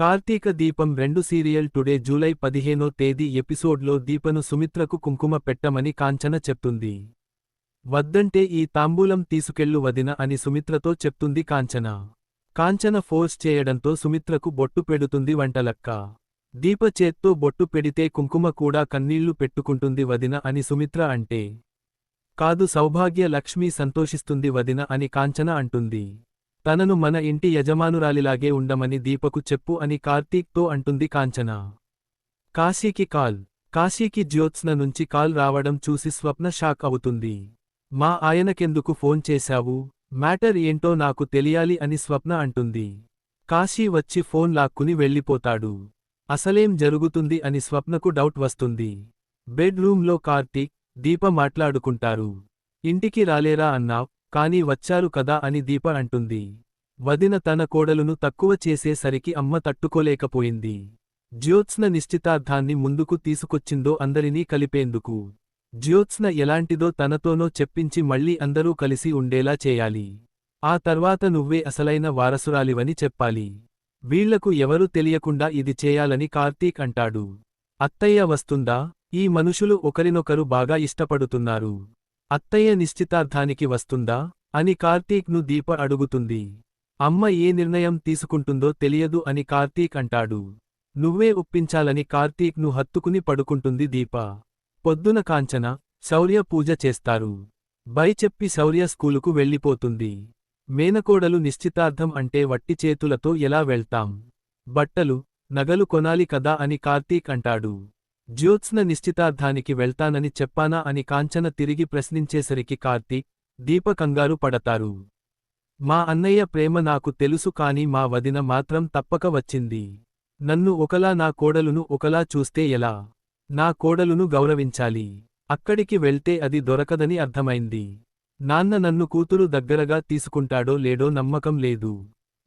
కార్తీక దీపం రెండు serial today July పదిహేనో తేదీ ఎపిసోడ్లో దీపను సుమిత్రకు కుంకుమ పెట్టమని కాంచన చెప్తుంది. వద్దంటే ఈ తాంబూలం తీసుకెళ్ళు వదిన అని సుమిత్రతో చెప్తుంది కాంచన. కాంచన ఫోర్స్ చేయడంతో సుమిత్రకు బొట్టు పెడుతుంది వంటలక్క. దీప చేత్తో బొట్టు పెడితే కుంకుమ కూడా కన్నీళ్ళు పెట్టుకుంటుంది వదిన అని సుమిత్ర అంటే. కాదు సౌభాగ్య లక్ష్మి సంతోషిస్తుంది వదిన అని కాంచన అంటుంది. తనను మన ఇంటి యజమానురాలిలాగే ఉండమని దీపకు చెప్పు అని కార్తీక్తో అంటుంది కాంచన. కాశీకి కాల్. కాశీకి జ్యోత్స్న నుంచి కాల్ రావడం చూసి స్వప్న షాక్ అవుతుంది. మా ఆయనకెందుకు ఫోన్ చేశావు? మ్యాటర్ ఏంటో నాకు తెలియాలి అని స్వప్న అంటుంది. కాశీ వచ్చి ఫోన్ లాక్కుని వెళ్ళిపోతాడు. అసలేం జరుగుతుంది అని స్వప్నకు డౌట్ వస్తుంది. బెడ్ రూంలో కార్తీక్ దీప మాట్లాడుకుంటారు. ఇంటికి రాలేరా అన్నావ్? కాని వచ్చారు కదా అని దీప అంటుంది. వదిన తన కోడలును తక్కువ చేసేసరికి అమ్మ తట్టుకోలేకపోయింది. జ్యోత్స్న నిశ్చితార్థాన్ని ముందుకు తీసుకొచ్చిందో అందరినీ కలిపేందుకు. జ్యోత్స్న ఎలాంటిదో తనతోనో చెప్పించి మళ్ళీ అందరూ కలిసి ఉండేలా చేయాలి. ఆ తర్వాత నువ్వే అసలైన వారసురాలివని చెప్పాలి. వీళ్ళకు ఎవరూ తెలియకుండా ఇది చేయాలని కార్తీక్ అంటాడు. అత్తయ్య వస్తుందా? ఈ మనుషులు ఒకరినొకరు బాగా ఇష్టపడుతున్నారు. అత్తయ్య నిశ్చితార్థానికి వస్తుందా? అని కార్తీక్ను దీప అడుగుతుంది. అమ్మ ఏ నిర్ణయం తీసుకుంటుందో తెలియదు అని కార్తీక్ అంటాడు. నువ్వే ఒప్పించాలని కార్తీక్ను హత్తుకుని పడుకుంటుంది దీప. పొద్దున కాంచన శౌర్య పూజ చేస్తారు. బై చెప్పి శౌర్య స్కూలుకు వెళ్ళిపోతుంది. మేనకోడలు నిశ్చితార్థం అంటే వట్టి చేతులతో ఎలా వెళ్తాం? బట్టలు నగలు కొనాలి కదా అని కార్తీక్ అంటాడు. జ్యోత్స్న నిశ్చితార్థానికి వెళ్తానని చెప్పానా అని కాంచన తిరిగి ప్రశ్నించేసరికి కార్తీక్ దీప కంగారు పడతారు. మా అన్నయ్య ప్రేమ నాకు తెలుసు కాని మా వదిన మాత్రం తప్పక వచ్చింది. నన్ను ఒకలా నా కోడలును ఒకలా చూస్తే ఎలా? నా కోడలును గౌరవించాలి. అక్కడికి వెళ్తే అది దొరకదని అర్థమైంది. నాన్న నన్ను కూతురు దగ్గరగా తీసుకుంటాడో లేడో నమ్మకం లేదు.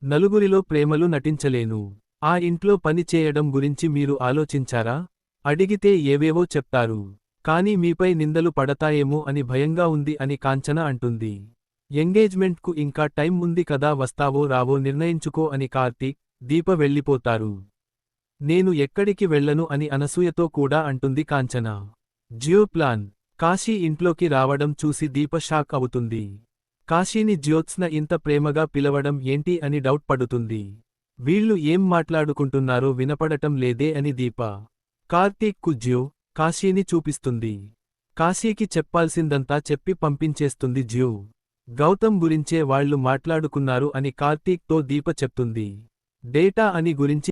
నలుగురిలో ప్రేమలు నటించలేను. ఆ ఇంట్లో పని చేయడం గురించి మీరు ఆలోచించారా? అడిగితే ఏవేవో చెప్తారు. కాని మీపై నిందలు పడతాయేమో అని భయంగా ఉంది అని కాంచన అంటుంది. ఎంగేజ్మెంట్కు ఇంకా టైం ఉంది కదా వస్తావో రావో నిర్ణయించుకో అని కార్తీక్ దీప వెళ్ళిపోతారు. నేను ఎక్కడికి వెళ్ళను అని అనసూయతో కూడా అంటుంది కాంచన. జియో ప్లాన్. కాశీ ఇంట్లోకి రావడం చూసి దీప షాక్ అవుతుంది. కాశీని జ్యోత్స్న ఇంత ప్రేమగా పిలవడం ఏంటి అని డౌట్ పడుతుంది. వీళ్ళు ఏం మాట్లాడుకుంటున్నారో వినపడటం లేదే అని దీప. కార్తీక్ కుజ్యో కాశీని చూపిస్తుంది. కాశీకి చెప్పాల్సిందంతా చెప్పి పంపించేస్తుంది జ్యూ. గౌతమ్ గురించే వాళ్ళు మాట్లాడుకున్నారు అని కార్తీక్తో దీప చెప్తుంది. డేటా అని గురించి